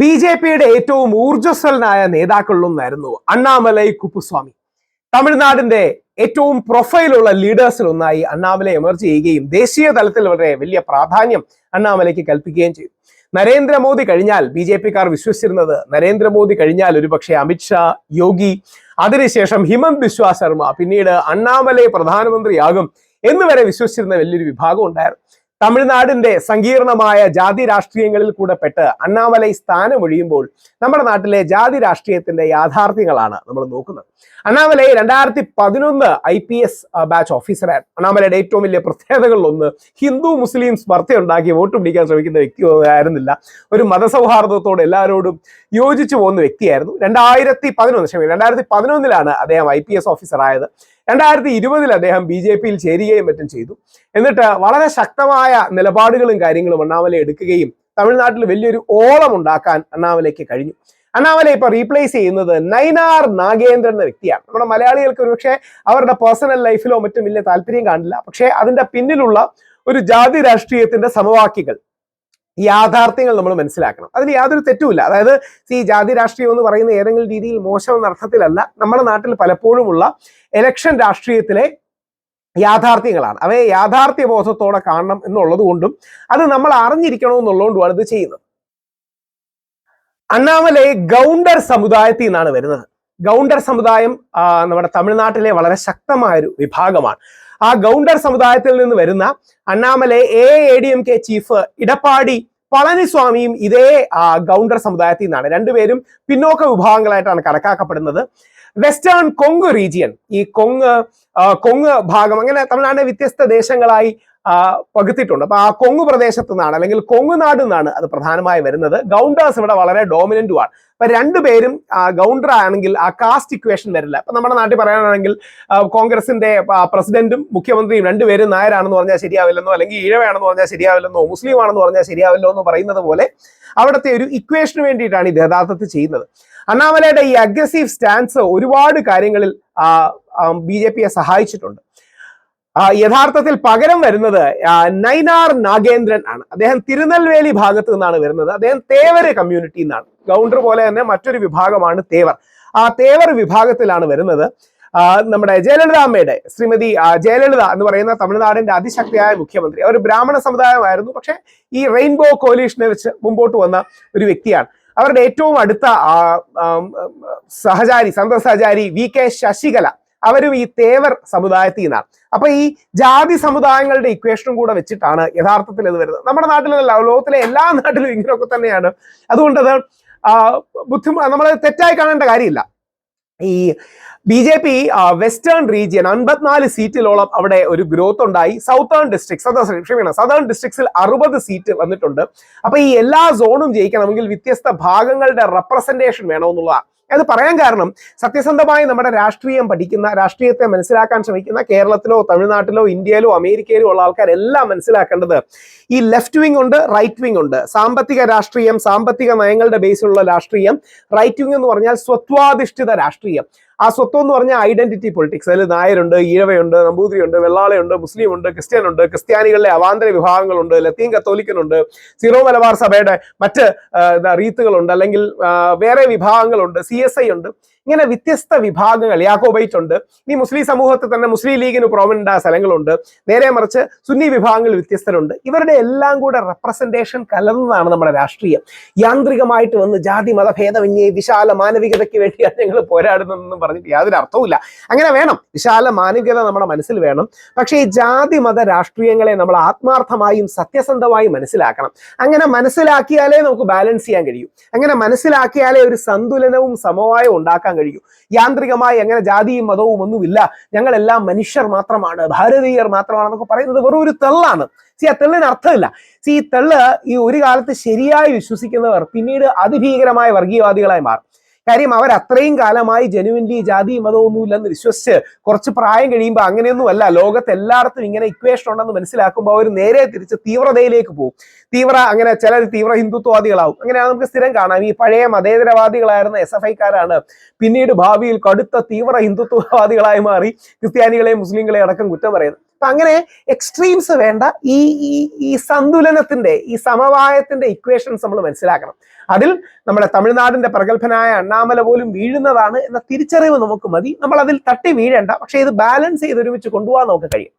B J പിയുടെ ഏറ്റവും ഊർജസ്വലനായ നേതാക്കളിലൊന്നായിരുന്നു അണ്ണാമലൈ കുപ്പുസ്വാമി. തമിഴ്നാടിന്റെ ഏറ്റവും പ്രൊഫൈലുള്ള ലീഡേഴ്സിൽ ഒന്നായി അണ്ണാമല എമർജ് ചെയ്യുകയും ദേശീയ തലത്തിൽ വളരെ വലിയ പ്രാധാന്യം അണ്ണാമലയ്ക്ക് കൽപ്പിക്കുകയും ചെയ്തു. നരേന്ദ്രമോദി കഴിഞ്ഞാൽ ബി ജെ പിക്കാർ വിശ്വസിച്ചിരുന്നത് നരേന്ദ്രമോദി കഴിഞ്ഞാൽ ഒരുപക്ഷെ അമിത്ഷാ യോഗി അതിനുശേഷം ഹിമന്ത് ബിശ്വ ശർമ്മ പിന്നീട് അണ്ണാമലൈ പ്രധാനമന്ത്രിയാകും എന്ന് വരെ വിശ്വസിച്ചിരുന്ന വലിയൊരു വിഭാഗം ഉണ്ടായിരുന്നു. തമിഴ്നാടിന്റെ സങ്കീർണമായ ജാതി രാഷ്ട്രീയങ്ങളിൽ കൂടെ പെട്ട് അണ്ണാമലൈ സ്ഥാനമൊഴിയുമ്പോൾ നമ്മുടെ നാട്ടിലെ ജാതി രാഷ്ട്രീയത്തിന്റെ യാഥാർത്ഥ്യങ്ങളാണ് നമ്മൾ നോക്കുന്നത്. അണ്ണാമലൈ രണ്ടായിരത്തി പതിനൊന്ന് ഐ പി എസ് ബാച്ച് ഓഫീസറായിരുന്നു അണ്ണാമലയുടെ ഏറ്റവും വലിയ പ്രത്യേകതകളിലൊന്ന് ഹിന്ദു മുസ്ലിം സ്പർദ്ധ ഉണ്ടാക്കി വോട്ട് പിടിക്കാൻ ശ്രമിക്കുന്ന വ്യക്തി ആയിരുന്നില്ല. ഒരു മതസൗഹാർദ്ദത്തോട് എല്ലാവരോടും യോജിച്ചു പോകുന്ന വ്യക്തിയായിരുന്നു. രണ്ടായിരത്തി പതിനൊന്ന് ക്ഷമിക്കും രണ്ടായിരത്തി പതിനൊന്നിലാണ് അദ്ദേഹം ഐ പി എസ് ഓഫീസറായത്. രണ്ടായിരത്തി ഇരുപതിൽ അദ്ദേഹം ബി ജെ പിയിൽ ചേരുകയും മറ്റും ചെയ്തു. എന്നിട്ട് വളരെ ശക്തമായ നിലപാടുകളും കാര്യങ്ങളും അണ്ണാമല എടുക്കുകയും തമിഴ്നാട്ടിൽ വലിയൊരു ഓളം ഉണ്ടാക്കാൻ അണ്ണാമലയ്ക്ക് കഴിഞ്ഞു. അണ്ണാമല ഇപ്പൊ റീപ്ലേസ് ചെയ്യുന്നത് നൈനാർ നാഗേന്ദ്രൻ എന്ന വ്യക്തിയാണ്. നമ്മുടെ മലയാളികൾക്ക് ഒരുപക്ഷെ അവരുടെ പേഴ്സണൽ ലൈഫിലോ മറ്റും വലിയ താല്പര്യം കാണില്ല. പക്ഷേ അതിന്റെ പിന്നിലുള്ള ഒരു ജാതി രാഷ്ട്രീയത്തിന്റെ സമവാക്യങ്ങൾ യാഥാർത്ഥ്യങ്ങൾ നമ്മൾ മനസ്സിലാക്കണം. അതിൽ യാതൊരു തെറ്റുമില്ല. അതായത് ഈ ജാതി രാഷ്ട്രീയം എന്ന് പറയുന്ന ഏതെങ്കിലും രീതിയിൽ മോശം എന്ന അർത്ഥത്തിലല്ല. നമ്മുടെ നാട്ടിൽ പലപ്പോഴുമുള്ള ഇലക്ഷൻ രാഷ്ട്രീയത്തിലെ യാഥാർത്ഥ്യങ്ങളാണ്. അവയെ യാഥാർത്ഥ്യ ബോധത്തോടെ കാണണം എന്നുള്ളത് കൊണ്ടും അത് നമ്മൾ അറിഞ്ഞിരിക്കണം എന്നുള്ളതുകൊണ്ടുമാണ് ഇത് ചെയ്യുന്നത്. അണ്ണാമലൈ ഗൗണ്ടർ സമുദായത്തിൽ നിന്നാണ് വരുന്നത്. ഗൗണ്ടർ സമുദായം നമ്മുടെ തമിഴ്നാട്ടിലെ വളരെ ശക്തമായൊരു വിഭാഗമാണ്. ആ ഗൗണ്ടർ സമുദായത്തിൽ നിന്ന് വരുന്ന Annamalai A A D M K chief Edappadi പളനിസ്വാമിയും ഇതേ ഗൗണ്ടർ സമുദായത്തിൽ നിന്നാണ്. രണ്ടുപേരും പിന്നോക്ക വിഭാഗങ്ങളായിട്ടാണ് കണക്കാക്കപ്പെടുന്നത്. വെസ്റ്റേൺ കൊങ്ക് റീജിയൻ ഈ കൊങ്ങ് കൊങ്ങ് ഭാഗം അങ്ങനെ തമിഴ്നാടിന്റെ വ്യത്യസ്ത ദേശങ്ങളായി പകുത്തിയിട്ടുണ്ട്. അപ്പൊ ആ കൊങ്ങ് പ്രദേശത്ത് നിന്നാണ് അല്ലെങ്കിൽ കൊങ്ങുനാട് നിന്നാണ് അത് പ്രധാനമായി വരുന്നത്. ഗൗണ്ടേഴ്സ് ഇവിടെ വളരെ ഡോമിനന്റുമാണ് അപ്പൊ രണ്ടുപേരും ഗൗണ്ടർ ആണെങ്കിൽ ആ കാസ്റ്റ് ഇക്വേഷൻ വരില്ല. അപ്പൊ നമ്മുടെ നാട്ടിൽ പറയാനാണെങ്കിൽ കോൺഗ്രസിന്റെ പ്രസിഡന്റും മുഖ്യമന്ത്രിയും രണ്ടുപേരും നായരാണെന്ന് പറഞ്ഞാൽ ശരിയാവില്ലെന്നോ അല്ലെങ്കിൽ ഈഴവയാണെന്ന് പറഞ്ഞാൽ ശരിയാവില്ലെന്നോ മുസ്ലിം ആണെന്ന് പറഞ്ഞാൽ ശരിയാവില്ലോ എന്ന് പറയുന്നത് പോലെ അവിടുത്തെ ഒരു ഇക്വേഷന് വേണ്ടിയിട്ടാണ് ഇത് യഥാർത്ഥത്തിൽ ചെയ്യുന്നത്. അണ്ണാമലയുടെ ഈ അഗ്രസീവ് സ്റ്റാൻസ് ഒരുപാട് കാര്യങ്ങളിൽ ബി ജെ പിയെ സഹായിച്ചിട്ടുണ്ട്. യഥാർത്ഥത്തിൽ പകരം വരുന്നത് നൈനാർ നാഗേന്ദ്രൻ ആണ്. അദ്ദേഹം തിരുനെൽവേലി ഭാഗത്ത് നിന്നാണ് വരുന്നത്. അദ്ദേഹം തേവര് കമ്മ്യൂണിറ്റി എന്നാണ് ഗൗണ്ടർ പോലെ തന്നെ മറ്റൊരു വിഭാഗമാണ് തേവർ. ആ തേവർ വിഭാഗത്തിലാണ് വരുന്നത്. നമ്മുടെ ജയലളിതാമ്മയുടെ ശ്രീമതി ജയലളിത എന്ന് പറയുന്ന തമിഴ്നാടിന്റെ അതിശക്തിയായ മുഖ്യമന്ത്രി. അവർ ബ്രാഹ്മണ സമുദായമായിരുന്നു. പക്ഷെ ഈ റെയിൻബോ കോലീഷനെ വെച്ച് മുമ്പോട്ട് വന്ന ഒരു വ്യക്തിയാണ്. അവരുടെ ഏറ്റവും അടുത്ത സഹചാരി സന്ത സഹചാരി വി കെ ശശികല. അവരും ഈ തേവർ സമുദായത്തിൽ നിന്നാണ്. അപ്പൊ ഈ ജാതി സമുദായങ്ങളുടെ ഇക്വേഷനും കൂടെ വെച്ചിട്ടാണ് യഥാർത്ഥത്തിൽ ഇത് വരുന്നത്. നമ്മുടെ നാട്ടിലല്ല ലോകത്തിലെ എല്ലാ നാട്ടിലും ഇങ്ങനെയൊക്കെ തന്നെയാണ്. അതുകൊണ്ട് അത് ബുദ്ധിമുട്ട് നമ്മൾ തെറ്റായി കാണേണ്ട കാര്യമില്ല. ഈ B J P western region അൻപത്തിനാല് സീറ്റിലോളം അവിടെ ഒരു ഗ്രോത്ത് ഉണ്ടായി. സൗത്തേൺ ഡിസ്ട്രിക്ട് ക്ഷമിക്കണം സദേൺ ഡിസ്ട്രിക്ട്സിൽ അറുപത് സീറ്റ് വന്നിട്ടുണ്ട്. അപ്പൊ ഈ എല്ലാ സോണും ജയിക്കണമെങ്കിൽ വ്യത്യസ്ത ഭാഗങ്ങളുടെ റെപ്രസെന്റേഷൻ വേണമെന്നുള്ളതാണ്. അത് പറയാൻ കാരണം സത്യസന്ധമായി നമ്മുടെ രാഷ്ട്രീയം പഠിക്കുന്ന രാഷ്ട്രീയത്തെ മനസ്സിലാക്കാൻ ശ്രമിക്കുന്ന കേരളത്തിലോ തമിഴ്നാട്ടിലോ ഇന്ത്യയിലോ അമേരിക്കയിലോ ഉള്ള ആൾക്കാരെല്ലാം മനസ്സിലാക്കേണ്ടത് ഈ ലെഫ്റ്റ് വിങ് ഉണ്ട് റൈറ്റ് വിങ് ഉണ്ട്. സാമ്പത്തിക രാഷ്ട്രീയം സാമ്പത്തിക നയങ്ങളുടെ ബേസിലുള്ള രാഷ്ട്രീയം റൈറ്റ് വിങ് എന്ന് പറഞ്ഞാൽ സ്വത്വാധിഷ്ഠിത രാഷ്ട്രീയം. ആ സ്വത്വം എന്ന് പറഞ്ഞാൽ ഐഡന്റിറ്റി പൊളിറ്റിക്സ് അതിൽ നായരുണ്ട് ഈഴവയുണ്ട് നമ്പൂതിരിയുണ്ട് വെള്ളാളയുണ്ട് മുസ്ലിം ഉണ്ട് ക്രിസ്ത്യൻ ഉണ്ട് ക്രിസ്ത്യാനികളിലെ അവാന്തര വിഭാഗങ്ങളുണ്ട് ലത്തീൻ കത്തോലിക്കനുണ്ട് സിറോ മലബാർ സഭയുടെ മറ്റ് റീത്തുകളുണ്ട് അല്ലെങ്കിൽ വേറെ വിഭാഗങ്ങളുണ്ട് സി എസ് ഐ ഉണ്ട്. ഇങ്ങനെ വ്യത്യസ്ത വിഭാഗങ്ങൾ യാക്കോബൈറ്റ് ഉണ്ട് ഈ മുസ്ലിം സമൂഹത്തിൽ തന്നെ മുസ്ലിം ലീഗിന് പ്രോമിനന്റ് ആയ സ്ഥലങ്ങളുണ്ട്. നേരെ മറിച്ച് സുന്നി വിഭാഗങ്ങൾ വ്യത്യസ്തരുണ്ട്. ഇവരുടെ എല്ലാം കൂടെ റെപ്രസെന്റേഷൻ കലർന്നതാണ് നമ്മുടെ രാഷ്ട്രീയം. യാന്ത്രികമായിട്ട് വന്ന് ജാതി മതഭേദമന്യേ വിശാല മാനവികതയ്ക്ക് വേണ്ടിയാണ് ഞങ്ങൾ പോരാടുന്നതെന്നും പറഞ്ഞിട്ട് യാതൊരു അർത്ഥവുമില്ല. അങ്ങനെ വേണം. വിശാല മാനവികത നമ്മുടെ മനസ്സിൽ വേണം. പക്ഷേ ഈ ജാതി മത രാഷ്ട്രീയങ്ങളെ നമ്മൾ ആത്മാർത്ഥമായും സത്യസന്ധമായും മനസ്സിലാക്കണം. അങ്ങനെ മനസ്സിലാക്കിയാലേ നമുക്ക് ബാലൻസ് ചെയ്യാൻ കഴിയൂ. അങ്ങനെ മനസ്സിലാക്കിയാലേ ഒരു സന്തുലനവും സമവായവും ഉണ്ടാക്കാൻ കഴിയൂ. യാന്ത്രികമായി അങ്ങനെ ജാതിയും മതവും ഒന്നുമില്ല. ഞങ്ങളെല്ലാം മനുഷ്യർ മാത്രമാണ് ഭാരതീയർ മാത്രമാണെന്നൊക്കെ പറയുന്നത് വെറും ഒരു തെള്ളാണ്. സി ആ തെള്ളിന് അർത്ഥമില്ല. സി ഈ തെള്ള് ഈ ഒരു കാലത്ത് ശരിയായി വിശ്വസിക്കുന്നവർ പിന്നീട് അതിഭീകരമായ വർഗീയവാദികളായി മാറും. കാര്യം അവർ അത്രയും കാലമായി ജനുവിൻലി ജാതി മതമൊന്നുമില്ലെന്ന് വിശ്വസിച്ച് കുറച്ച് പ്രായം കഴിയുമ്പോൾ അങ്ങനെയൊന്നുമല്ല. ലോകത്ത് എല്ലായിടത്തും ഇങ്ങനെ ഇക്വേഷൻ ഉണ്ടെന്ന് മനസ്സിലാക്കുമ്പോൾ അവർ നേരെ തിരിച്ച് തീവ്രതയിലേക്ക് പോകും. തീവ്ര അങ്ങനെ ചിലർ തീവ്ര ഹിന്ദുത്വവാദികളാവും. അങ്ങനെയാണ് നമുക്ക് സ്ഥിരം കാണാം. ഈ പഴയ മതേതരവാദികളായിരുന്ന എസ് എഫ് ഐക്കാരാണ് പിന്നീട് ഭാവിയിൽ കടുത്ത തീവ്ര ഹിന്ദുത്വവാദികളായി മാറി ക്രിസ്ത്യാനികളെയും മുസ്ലിങ്ങളെയും അടക്കം കുറ്റം പറയുന്നത്. അപ്പൊ അങ്ങനെ എക്സ്ട്രീംസ് വേണ്ട. ഈ ഈ സന്തുലനത്തിന്റെ ഈ സമവായത്തിന്റെ ഇക്വേഷൻസ് നമ്മൾ മനസ്സിലാക്കണം. അതിൽ നമ്മുടെ തമിഴ്നാടിന്റെ പ്രഗത്ഭനായ അണ്ണാമല പോലും വീഴുന്നതാണ് എന്ന തിരിച്ചറിവ് നമുക്ക് മതി. നമ്മൾ അതിൽ തട്ടി വീഴേണ്ട. പക്ഷേ ഇത് ബാലൻസ് ചെയ്ത് ഒരുമിച്ച് കൊണ്ടുപോകാൻ നമുക്ക് കഴിയും.